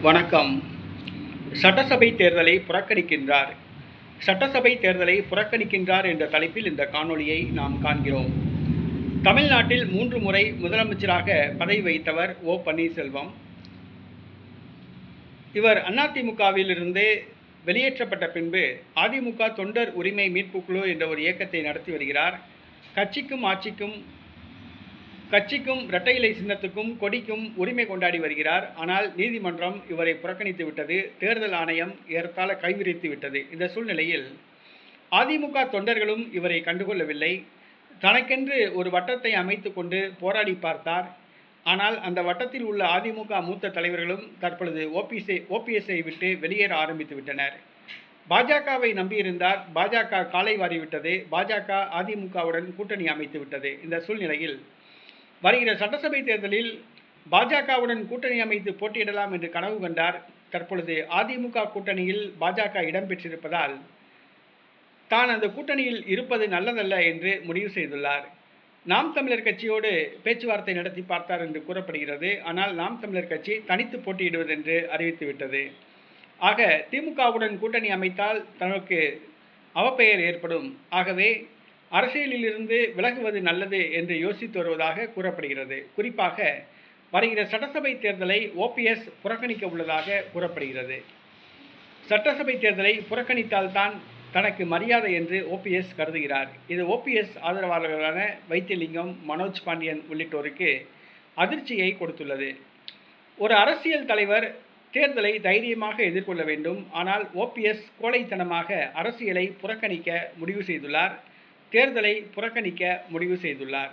வணக்கம். சட்டசபை தேர்தலை புறக்கணிக்கின்றார். சட்டசபை தேர்தலை புறக்கணிக்கின்றார் என்ற தலைப்பில் இந்த காணொளியை நாம் காண்கிறோம். தமிழ்நாட்டில் மூன்று முறை முதலமைச்சராக பதவி வைத்தவர் ஓ பன்னீர்செல்வம். இவர் அதிமுகவிலிருந்து வெளியேற்றப்பட்ட பின்பு அதிமுக தொண்டர் உரிமை மீட்பு குழு என்ற ஒரு இயக்கத்தை நடத்தி வருகிறார். கட்சிக்கும் ஆட்சிக்கும் கட்சிக்கும் இரட்டை இலை சின்னத்துக்கும் கொடிக்கும் உரிமை கொண்டாடி வருகிறார். ஆனால் நீதிமன்றம் இவரை புறக்கணித்து விட்டது. தேர்தல் ஆணையம் ஏறத்தாழ கைவிரித்து விட்டது. இந்த சூழ்நிலையில் அதிமுக தொண்டர்களும் இவரை கண்டுகொள்ளவில்லை. தனக்கென்று ஒரு வட்டத்தை அமைத்து கொண்டு போராடி பார்த்தார். ஆனால் அந்த வட்டத்தில் உள்ள அதிமுக மூத்த தலைவர்களும் தற்பொழுது ஓபிஎஸ்ஐ ஓபிஎஸ்ஐ விட்டு வெளியேற ஆரம்பித்து விட்டனர். பாஜகவை நம்பியிருந்தார். பாஜக காலை வாரிவிட்டது. பாஜக அதிமுகவுடன் கூட்டணி அமைத்து விட்டது. இந்த சூழ்நிலையில் வருகிற சட்டசபை தேர்தலில் பாஜகவுடன் கூட்டணி அமைத்து போட்டியிடலாம் என்று கனவு கண்டார் தற்பொழுது அதிமுக கூட்டணியில் பாஜக இடம்பெற்றிருப்பதால் தான் அந்த கூட்டணியில் இருப்பது நல்லதல்ல என்று முடிவு செய்துள்ளார். நாம் தமிழர் கட்சியோடு பேச்சுவார்த்தை நடத்தி பார்த்தார் என்று கூறப்படுகிறது. ஆனால் நாம் தமிழர் கட்சி தனித்து போட்டியிடுவது என்று அறிவித்துவிட்டது. ஆக திமுகவுடன் கூட்டணி அமைத்தால் தனக்கு அவப்பெயர் ஏற்படும். ஆகவே அரசியலிலிருந்து விலகுவது நல்லது என்று யோசித்து வருவதாக கூறப்படுகிறது. குறிப்பாக வருகிற சட்டசபை தேர்தலை ஓபிஎஸ் புறக்கணிக்க உள்ளதாக கூறப்படுகிறது. சட்டசபை தேர்தலை புறக்கணித்தால்தான் தனக்கு மரியாதை என்று ஓபிஎஸ் கருதுகிறார். இது ஓபிஎஸ் ஆதரவாளர்களான வைத்தியலிங்கம் மனோஜ் பாண்டியன் உள்ளிட்டோருக்கு அதிர்ச்சியை கொடுத்துள்ளது. ஒரு அரசியல் தலைவர் தேர்தலை தைரியமாக எதிர்கொள்ள வேண்டும். ஆனால் ஓபிஎஸ் கோழைத்தனமாக அரசியலை புறக்கணிக்க முடிவு செய்துள்ளார். தேர்தலை புறக்கணிக்க முடிவு செய்துள்ளார்.